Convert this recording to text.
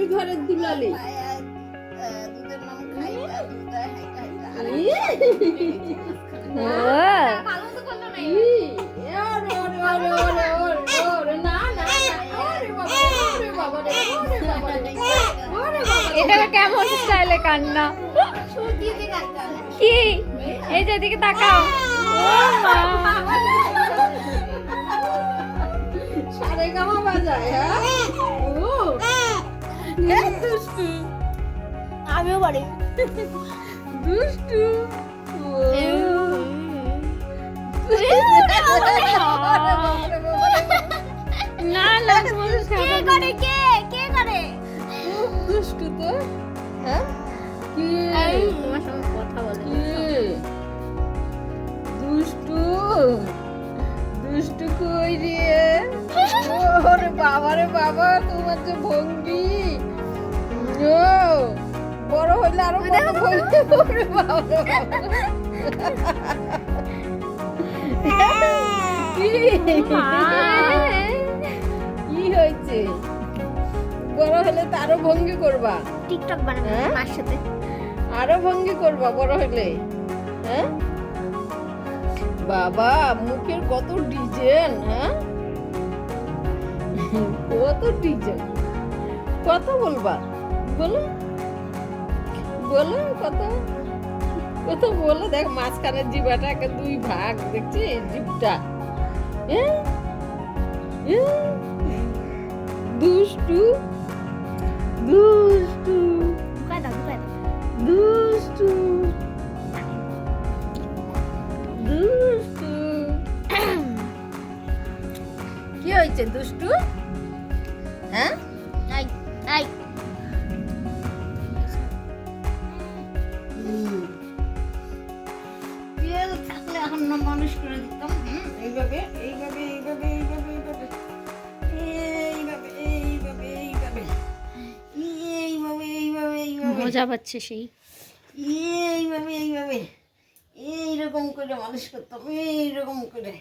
তুই ঘরের দুলালি। কেমন স্টাইলে কান্না? কি? এই যেদিকে তাকাও। সারে গামা বাজায় দুষ্টু, আমিও পারি দুষ্টু। না না কে করে কে কে করে দুষ্টু তো, হ্যাঁ? কি? ওরে বাবা তোমার যে ভঙ্গি। বড় হইলে আরও কি? কি হয়েছে? বড় হলে তো আরও ভঙ্গি করবা। টিকটক বানাবে হ্যাঁ? মার সাথে। আরও ভঙ্গি করবা বড় হলে হ্যাঁ? বাবা মুখের কত ডিজাইন হ্যাঁ? কত ডিজাইন কত বলবা। বলো। বলো কত কত বলো। দেখ মাঝখানের জিবাটা একটা দুই ভাগ দেখছি? জিভটা? দুষ্টু। দুষ্টু। দুষ্টু। দুষ্টু। কি হয়েছে দুষ্টু? হ্যাঁ? নাই নাই। এখন না মানুষ করে দিতাম। এইভাবে এইভাবে। এইভাবে এইভাবে এইভাবে। মজা পাচ্ছে সেই। এইভাবে এইভাবে। এইরকম করে মানুষ করতাম এইরকম করে।